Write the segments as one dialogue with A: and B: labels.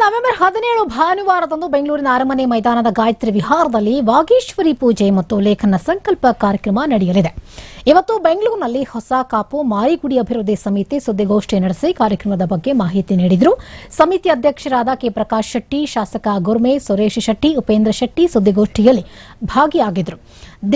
A: November ಹದಿನೇಳು ಭಾನುವಾರದಂದು ಬೆಂಗಳೂರಿನ ಅರಮನೆ ಮೈದಾನದ ಗಾಯತ್ರಿ ವಿಹಾರದಲ್ಲಿ ವಾಗೇಶ್ವರಿ ಪೂಜೆ ಮತ್ತು ಲೇಖನ ಸಂಕಲ್ಪ ಕಾರ್ಯಕ್ರಮ ನಡೆಯಲಿದೆ. ಇವತ್ತು ಬೆಂಗಳೂರಿನಲ್ಲಿ ಹೊಸ ಕಾಪು ಮಾರಿಗುಡಿ ಅಭಿವೃದ್ಧಿ ಸಮಿತಿ ಸುದ್ದಿಗೋಷ್ಠಿ ನಡೆಸಿ ಕಾರ್ಯಕ್ರಮದ ಬಗ್ಗೆ ಮಾಹಿತಿ ನೀಡಿದರು. ಸಮಿತಿ ಅಧ್ಯಕ್ಷರಾದ ಕೆ ಪ್ರಕಾಶ್ ಶೆಟ್ಟಿ, ಶಾಸಕ ಗುರ್ಮೆ, ಸುರೇಶ್ ಶೆಟ್ಟಿ, ಉಪೇಂದ್ರ ಶೆಟ್ಟಿ ಸುದ್ದಿಗೋಷ್ಠಿಯಲ್ಲಿ ಭಾಗಿಯಾಗಿದ್ದರು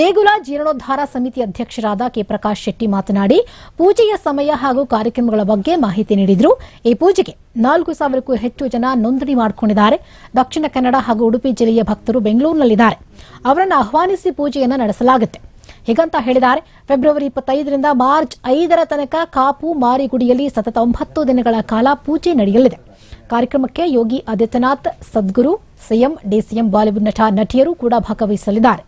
A: ದೇಗುಲ ಜೀರ್ಣೋದ್ಧಾರ ಸಮಿತಿ ಅಧ್ಯಕ್ಷರಾದ ಕೆ ಪ್ರಕಾಶ್ ಶೆಟ್ಟಿ ಮಾತನಾಡಿ, ಪೂಜೆಯ ಸಮಯ ಹಾಗೂ ಕಾರ್ಯಕ್ರಮಗಳ ಬಗ್ಗೆ ಮಾಹಿತಿ ನೀಡಿದರು. ಈ ಪೂಜೆಗೆ ನಾಲ್ಕು ಸಾವಿರಕ್ಕೂ ಹೆಚ್ಚು ಜನ ನೋಂದಣಿ ಮಾಡಿಕೊಂಡಿದ್ದಾರೆ. ದಕ್ಷಿಣ ಕನ್ನಡ ಹಾಗೂ ಉಡುಪಿ ಜಿಲ್ಲೆಯ ಭಕ್ತರು ಬೆಂಗಳೂರಿನಲ್ಲಿದ್ದಾರೆ. ಅವರನ್ನು ಆಹ್ವಾನಿಸಿ ಪೂಜೆಯನ್ನು ನಡೆಸಲಾಗುತ್ತೆ. ಹೀಗಂತ ಹೇಳಿದ್ದಾರೆ, ಫೆಬ್ರವರಿ ಇಪ್ಪತ್ತೈದರಿಂದ ಮಾರ್ಚ್ ಐದರ ತನಕ ಕಾಪು ಮಾರಿಗುಡಿಯಲ್ಲಿ ಸತತ ಒಂಬತ್ತು ದಿನಗಳ ಕಾಲ ಪೂಜೆ ನಡೆಯಲಿದೆ. ಕಾರ್ಯಕ್ರಮಕ್ಕೆ ಯೋಗಿ ಆದಿತ್ಯನಾಥ್, ಸದ್ಗುರು, ಸಿಎಂ, ಡಿಸಿಎಂ ಬಾಲಿವುಡ್ ನಟ ನಟಿಯರು ಕೂಡ ಭಾಗವಹಿಸಲಿದ್ದಾರೆ.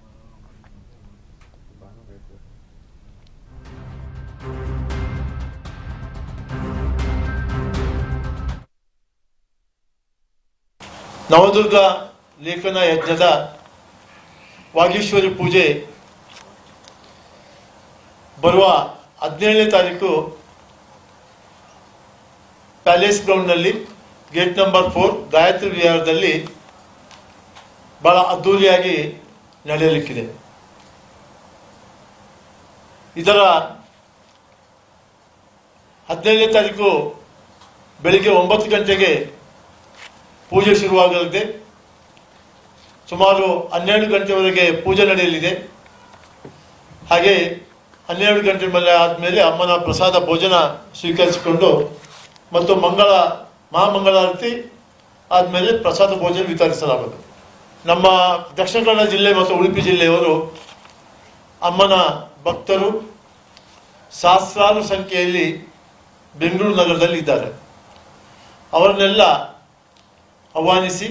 B: ನವದುರ್ಗ ಲೇಖನ ಯಜ್ಞದ ವಾಗೀಶ್ವರಿ ಪೂಜೆ ಬರುವ ಹದಿನೇಳನೇ ತಾರೀಕು ಪ್ಯಾಲೇಸ್ ಗ್ರೌಂಡ್ನಲ್ಲಿ ಗೇಟ್ ನಂಬರ್ ಫೋರ್ ಗಾಯತ್ರಿ ವಿಹಾರದಲ್ಲಿ ಬಹಳ ಅದ್ಧೂರಿಯಾಗಿ ನಡೆಯಲಿಕ್ಕಿದೆ. ಇದರ ಹದಿನೈದನೇ ತಾರೀಕು ಬೆಳಿಗ್ಗೆ ಒಂಬತ್ತು ಗಂಟೆಗೆ ಪೂಜೆ ಶುರುವಾಗಲಿದೆ. ಸುಮಾರು ಹನ್ನೆರಡು ಗಂಟೆವರೆಗೆ ಪೂಜೆ ನಡೆಯಲಿದೆ. ಹಾಗೆ ಹನ್ನೆರಡು ಗಂಟೆ ಮೇಲೆ ಆದಮೇಲೆ ಅಮ್ಮನ ಪ್ರಸಾದ ಭೋಜನ ಸ್ವೀಕರಿಸಿಕೊಂಡು ಮತ್ತು ಮಂಗಳ, ಮಹಾಮಂಗಳಾರತಿ ಆದಮೇಲೆ ಪ್ರಸಾದ ಭೋಜನ ವಿತರಿಸಲಾಗುತ್ತದೆ ನಮ್ಮ ದಕ್ಷಿಣ ಕನ್ನಡ ಜಿಲ್ಲೆ ಮತ್ತು ಉಡುಪಿ ಜಿಲ್ಲೆಯವರು ಅಮ್ಮನ ಭಕ್ತರು ಸಹಸ್ರಾರು ಸಂಖ್ಯೆಯಲ್ಲಿ ಬೆಂಗಳೂರು ನಗರದಲ್ಲಿ ಇದ್ದಾರೆ ಅವರನ್ನೆಲ್ಲ ಆಹ್ವಾನಿಸಿ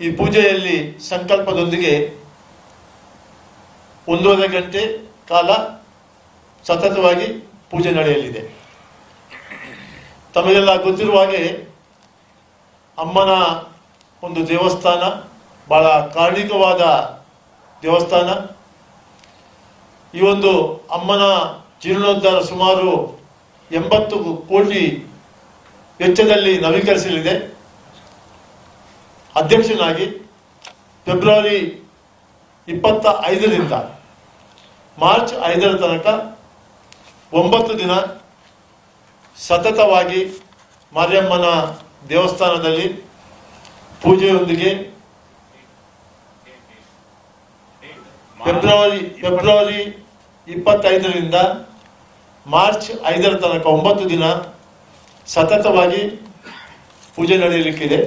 B: ಈ ಪೂಜೆಯಲ್ಲಿ ಸಂಕಲ್ಪದೊಂದಿಗೆ ಒಂದೂವರೆ ಗಂಟೆ ಕಾಲ ಸತತವಾಗಿ ಪೂಜೆ ನಡೆಯಲಿದೆ. ತಮಗೆಲ್ಲ ಗೊತ್ತಿರುವ ಹಾಗೆ ಅಮ್ಮನ ಒಂದು ದೇವಸ್ಥಾನ ಬಹಳ ಕಾರ್ಣಿಕವಾದ ದೇವಸ್ಥಾನ. ಈ ಒಂದು ಅಮ್ಮನ ಜೀರ್ಣೋದ್ಧಾರ ಸುಮಾರು ಎಂಬತ್ತು ಕೋಟಿ ವೆಚ್ಚದಲ್ಲಿ ನವೀಕರಿಸಲಿದೆ. ಅಧ್ಯಕ್ಷನಾಗಿ ಫೆಬ್ರವರಿ ಇಪ್ಪತ್ತ ಐದರಿಂದ ಮಾರ್ಚ್ ಐದರ ತನಕ ಒಂಬತ್ತು ದಿನ ಸತತವಾಗಿ ಮಾರಿಯಮ್ಮನ ದೇವಸ್ಥಾನದಲ್ಲಿ ಪೂಜೆಯೊಂದಿಗೆ ಫೆಬ್ರವರಿ ಫೆಬ್ರವರಿ ಇಪ್ಪತ್ತೈದರಿಂದ ಮಾರ್ಚ್ ಐದರ ತನಕ ಒಂಬತ್ತು ದಿನ ಸತತವಾಗಿ ಪೂಜೆ ನಡೆಯಲಿಕ್ಕಿದೆ.